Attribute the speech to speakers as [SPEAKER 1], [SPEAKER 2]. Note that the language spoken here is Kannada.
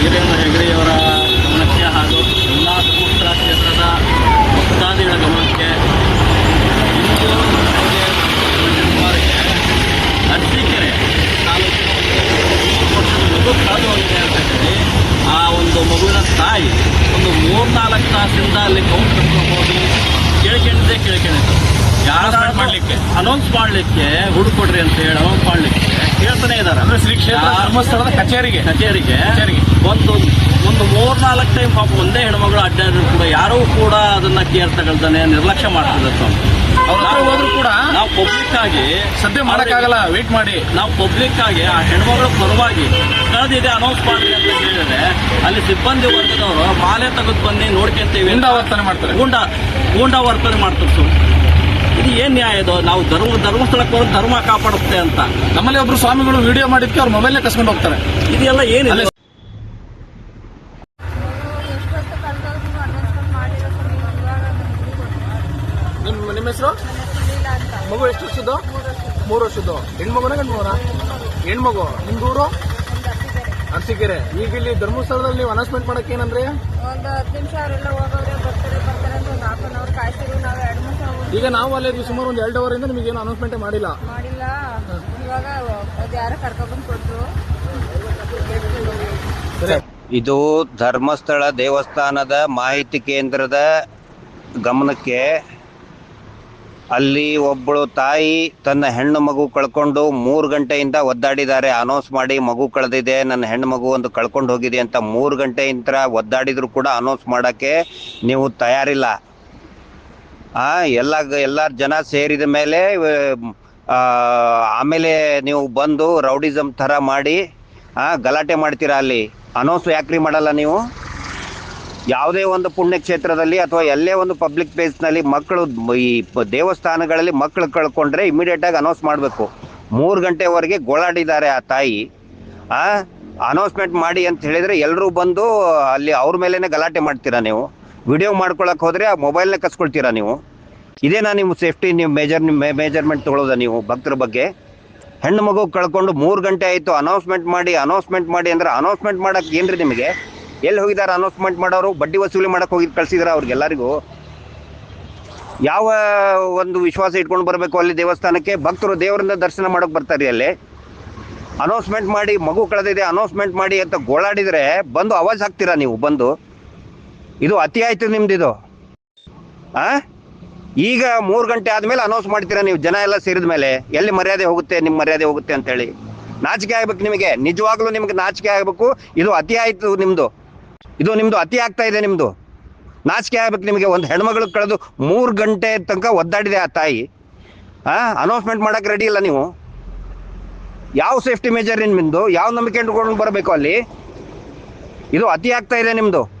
[SPEAKER 1] ವೀರೇಂದ್ರ ಹೆಗಡೆಯವರ ಗಮನಕ್ಕೆ ಹಾಗೂ ಎಲ್ಲ ಧರ್ಮಸ್ಥಳ ಕ್ಷೇತ್ರದ ಭಕ್ತಾದಿಗಳ ಗಮನಕ್ಕೆ ಇಂದು ಸುಮಾರಿಗೆ ಅರಸೀಕೆರೆ ಮಗು ಕಳೆದು ಹೋಗಿದೆ ಅಂತ ಹೇಳಿ ಆ ಒಂದು ಮಗುವಿನ ತಾಯಿ ಒಂದು ಮೂರ್ನಾಲ್ಕು ತಾಸಿಂದ ಅಲ್ಲಿ ಕೌಂಟ್ ಕಟ್ಕೊಂಡು ಹೋಗಿ ಕೇಳ್ಕೊಂಡಿದ್ದೆ, ಕೇಳ್ಕೊಂಡಿದ್ದು.
[SPEAKER 2] ಯಾರು ಮಾಡಲಿಕ್ಕೆ?
[SPEAKER 1] ಅನೌನ್ಸ್ ಮಾಡಲಿಕ್ಕೆ ಹುಡುಕೊಡ್ರಿ ಅಂತ ಹೇಳಿ ಅನೌನ್ಸ್ ಮಾಡಲಿಕ್ಕೆ. ಕೇಳ್ತಾನೆ ಇದ್ದಾರೆ
[SPEAKER 2] ಅಂದ್ರೆ ಶ್ರೀ ಕ್ಷೇತ್ರ ಧರ್ಮಸ್ಥಳದ ಕಚೇರಿಗೆ.
[SPEAKER 1] ಕಚೇರಿಗೆ.
[SPEAKER 2] ಕಚೇರಿಗೆ.
[SPEAKER 1] ಒಂದು ಒಂದು ಮೂರ್ನಾಲ್ಕು ಟೈಮ್ ಪಾಪ ಒಂದೇ ಹೆಣ್ಮಗಳು ಅಡ್ಡಾಡಿದ್ರು ಕೂಡ ಯಾರೂ ಕೂಡ ಅದನ್ನ ಕೇರ್ ತಗೊಳ್ತಾನೆ ನಿರ್ಲಕ್ಷ್ಯ ಮಾಡ್ತಿದ್ದಾರೆ
[SPEAKER 2] ಅವ್ರ ಹತ್ರ ಹೋದ್ರು ಕೂಡ
[SPEAKER 1] ನಾವು ಪಬ್ಲಿಕ್ ಆಗಿ
[SPEAKER 2] ಸದ್ಯ ಮಾಡಕ್ಕಾಗಲ್ಲ ವೇಟ್ ಮಾಡಿ.
[SPEAKER 1] ನಾವು ಪಬ್ಲಿಕ್ ಆಗಿ ಆ ಹೆಣ್ಮಗಳ ಪರವಾಗಿ ಕಳೆದಿದೆ ಅನೌನ್ಸ್ ಮಾಡಿ ಅಂತ ಹೇಳಿದ್ರೆ ಅಲ್ಲಿ ಸಿಬ್ಬಂದಿ ವರ್ಗದವರು ಮಾಲೆ ತೆಗೆದು ಬನ್ನಿ ನೋಡ್ಕೊಂತೀವಿ
[SPEAKER 2] ಗುಂಡ ವರ್ತನೆ ಮಾಡ್ತಾರೆ.
[SPEAKER 1] ಗೂಂಡಾ ಗೂಂಡ ವರ್ತನೆ ಮಾಡ್ತಾರೆ ಸ್ವಾಮಿ. ಇದು ಏನ್ ನ್ಯಾಯ ಇದು? ನಾವು ಧರ್ಮ ಧರ್ಮಸ್ಥಳಕ್ಕೆ ಹೋಗಿ ಧರ್ಮ ಕಾಪಾಡುತ್ತೆ ಅಂತ.
[SPEAKER 2] ನಮ್ಮಲ್ಲಿ ಒಬ್ರು ಸ್ವಾಮಿಗಳು ವಿಡಿಯೋ ಮಾಡಿದ್ಕೆ ಅವ್ರ ಮೊಬೈಲ್ ಕಸ್ಕೊಂಡು ಹೋಗ್ತಾರೆ.
[SPEAKER 1] ಇದೆಲ್ಲ ಏನು
[SPEAKER 2] ಅಲ್ಲೇ
[SPEAKER 3] ಎಷ್ಟೊತ್ತು ಕಳೆದವ್ರು ಅನೌನ್ಸ್ಮೆಂಟ್ ಮಾಡಿರೋ ಸಮಯ ಇವಾಗ ನಮ್ಗೆ ಗೊತ್ತಿಲ್ಲ.
[SPEAKER 2] ನಿಮ್ಮ ನಿಮ್ಮ ಹೆಸರು? ಮಗು ಎಷ್ಟು ವರ್ಷದ್ದು?
[SPEAKER 3] ಮೂರು ವರ್ಷದ
[SPEAKER 2] ಮೂರು ವರ್ಷದ್ದು. ಹೆಣ್ಮಗುನ ಗಂಡು ಮಗುನ ಹೆಣ್ಮಗು. ನಿಮ್ದೂರು? ಅರ್ಸಿಕೆರೆ. ಈಗ ಇಲ್ಲಿ ಧರ್ಮಸ್ಥಳದಲ್ಲಿ ನೀವು ಅನೌನ್ಸ್ಮೆಂಟ್ ಮಾಡಕ್ಕೆ ಏನಂದ್ರೆ?
[SPEAKER 3] ಒಂದು ಹತ್ತು ನಿಮಿಷ ಅವರೆಲ್ಲ ಹೋಗೋರೆ ಬರ್ತಾರೆ ಬರ್ತಾರೆ ಅಂತ ಒಂದು ಹಾಫ್ ಅನ್ ಅವರ್ ಕಾಯ್ತೀವಿ ನಾವು ಎರಡು ಮೂರು
[SPEAKER 2] ಈಗ ನಾವು ಅಲ್ಲೇ ಸುಮಾರು ಒಂದು ಎರಡು ಇಂದ ನಿಮಗೆ ಏನು ಅನೌನ್ಸ್ಮೆಂಟ್ ಮಾಡಿಲ್ಲ.
[SPEAKER 3] ಮಾಡಿಲ್ಲ. ಇವಾಗ ಅದು ಯಾರೋ ಕರ್ಕೊಂಡ್ಬಂದು ಕೊಟ್ಟರು
[SPEAKER 2] ಸರಿ.
[SPEAKER 4] ಇದು ಧರ್ಮಸ್ಥಳ ದೇವಸ್ಥಾನದ ಮಾಹಿತಿ ಕೇಂದ್ರದ ಗಮನಕ್ಕೆ ಅಲ್ಲಿ ಒಬ್ಬಳು ತಾಯಿ ತನ್ನ ಹೆಣ್ಣು ಮಗು ಕಳ್ಕೊಂಡು ಮೂರು ಗಂಟೆಯಿಂದ ಒದ್ದಾಡಿದ್ದಾರೆ. ಅನೌನ್ಸ್ ಮಾಡಿ ಮಗು ಕಳೆದಿದೆ ನನ್ನ ಹೆಣ್ಣು ಮಗು ಒಂದು ಕಳ್ಕೊಂಡು ಹೋಗಿದೆ ಅಂತ ಮೂರು ಗಂಟೆಯಿಂದ ಒದ್ದಾಡಿದ್ರು ಕೂಡ ಅನೌನ್ಸ್ ಮಾಡೋಕ್ಕೆ ನೀವು ತಯಾರಿಲ್ಲ. ಆ, ಎಲ್ಲ ಎಲ್ಲ ಜನ ಸೇರಿದ ಮೇಲೆ ಆಮೇಲೆ ನೀವು ಬಂದು ರೌಡಿಸಮ್ ಥರ ಮಾಡಿ ಗಲಾಟೆ ಮಾಡ್ತೀರಾ ಅಲ್ಲಿ? ಅನೌನ್ಸ್ ಯಾಕ್ರಿ ಮಾಡಲ್ಲ ನೀವು? ಯಾವುದೇ ಒಂದು ಪುಣ್ಯಕ್ಷೇತ್ರದಲ್ಲಿ ಅಥವಾ ಎಲ್ಲೇ ಒಂದು ಪಬ್ಲಿಕ್ ಪ್ಲೇಸ್ನಲ್ಲಿ ಮಕ್ಕಳು, ಈ ದೇವಸ್ಥಾನಗಳಲ್ಲಿ ಮಕ್ಕಳು ಕಳ್ಕೊಂಡ್ರೆ ಇಮಿಡಿಯೇಟಾಗಿ ಅನೌನ್ಸ್ ಮಾಡಬೇಕು. ಮೂರು ಗಂಟೆವರೆಗೆ ಗೋಳಾಡಿದ್ದಾರೆ ಆ ತಾಯಿ. ಆ ಅನೌನ್ಸ್ಮೆಂಟ್ ಮಾಡಿ ಅಂತ ಹೇಳಿದರೆ ಎಲ್ಲರೂ ಬಂದು ಅಲ್ಲಿ ಅವ್ರ ಮೇಲೇ ಗಲಾಟೆ ಮಾಡ್ತೀರಾ ನೀವು? ವಿಡಿಯೋ ಮಾಡ್ಕೊಳಕ್ಕೆ ಹೋದರೆ ಆ ಮೊಬೈಲ್ನೇ ಕಸ್ಕೊಳ್ತೀರಾ ನೀವು? ಇದೇನಾ ನಿಮ್ಮ ಸೇಫ್ಟಿ ನಿಮ್ಮ ಮೇಜರ್ ಮೇಜರ್ಮೆಂಟ್ ತೊಗೊಳೋದ ನೀವು ಭಕ್ತರ ಬಗ್ಗೆ? ಹೆಣ್ಣು ಮಗು ಕಳ್ಕೊಂಡು ಮೂರು ಗಂಟೆ ಆಯಿತು ಅನೌನ್ಸ್ಮೆಂಟ್ ಮಾಡಿ ಅನೌನ್ಸ್ಮೆಂಟ್ ಮಾಡಿ ಅಂದ್ರೆ ಅನೌನ್ಸ್ಮೆಂಟ್ ಮಾಡೋಕೆ ಏನು ರೀ ನಿಮಗೆ? ಎಲ್ಲಿ ಹೋಗಿದ್ದಾರೆ ಅನೌನ್ಸ್ಮೆಂಟ್ ಮಾಡೋರು? ಬಡ್ಡಿ ವಸೂಲಿ ಮಾಡೋಕೆ ಹೋಗಿ ಕಳಿಸಿದ್ರೆ ಅವ್ರಿಗೆಲ್ಲರಿಗೂ? ಯಾವ ಒಂದು ವಿಶ್ವಾಸ ಇಟ್ಕೊಂಡು ಬರಬೇಕು ಅಲ್ಲಿ ದೇವಸ್ಥಾನಕ್ಕೆ? ಭಕ್ತರು ದೇವರಿಂದ ದರ್ಶನ ಮಾಡೋಕೆ ಬರ್ತಾರೆ ಅಲ್ಲಿ. ಅನೌನ್ಸ್ಮೆಂಟ್ ಮಾಡಿ, ಮಗು ಕಳೆದಿದೆ ಅನೌನ್ಸ್ಮೆಂಟ್ ಮಾಡಿ ಅಂತ ಗೋಳಾಡಿದರೆ ಬಂದು ಅವಾಜ್ ಹಾಕ್ತೀರಾ ನೀವು ಬಂದು? ಇದು ಅತಿ ಆಯ್ತು ನಿಮ್ದು ಇದು? ಆ? ಈಗ ಮೂರು ಗಂಟೆ ಆದಮೇಲೆ ಅನೌನ್ಸ್ ಮಾಡ್ತೀರಾ ನೀವು? ಜನ ಎಲ್ಲ ಸೇರಿದ ಮೇಲೆ ಎಲ್ಲಿ ಮರ್ಯಾದೆ ಹೋಗುತ್ತೆ ನಿಮ್ಮ ಮರ್ಯಾದೆ ಹೋಗುತ್ತೆ ಅಂತೇಳಿ. ನಾಚಿಕೆ ಆಗ್ಬೇಕು ನಿಮಗೆ. ನಿಜವಾಗ್ಲೂ ನಿಮಗೆ ನಾಚಿಕೆ ಆಗಬೇಕು. ಇದು ಅತಿ ಆಯ್ತು ನಿಮ್ಮದು ಇದು ನಿಮ್ಮದು ಅತಿ ಆಗ್ತಾ ಇದೆ ನಿಮ್ಮದು ನಾಚಿಕೆ ಆಗ್ಬೇಕು ನಿಮಗೆ. ಒಂದು ಹೆಣ್ಮಗಳು ಕಳೆದು ಮೂರು ಗಂಟೆ ತನಕ ಒದ್ದಾಡಿದೆ ಆ ತಾಯಿ. ಆ? ಅನೌನ್ಸ್ಮೆಂಟ್ ಮಾಡಕ್ಕೆ ರೆಡಿ ಇಲ್ಲ ನೀವು. ಯಾವ ಸೇಫ್ಟಿ ಮೆಜರ್ ನಿಮ್ದು? ಯಾವ ನಂಬಿಕೆ ಇಟ್ಕೊಂಡು ಬರಬೇಕು ಅಲ್ಲಿ? ಇದು ಅತಿ ಆಗ್ತಾ ಇದೆ ನಿಮ್ಮದು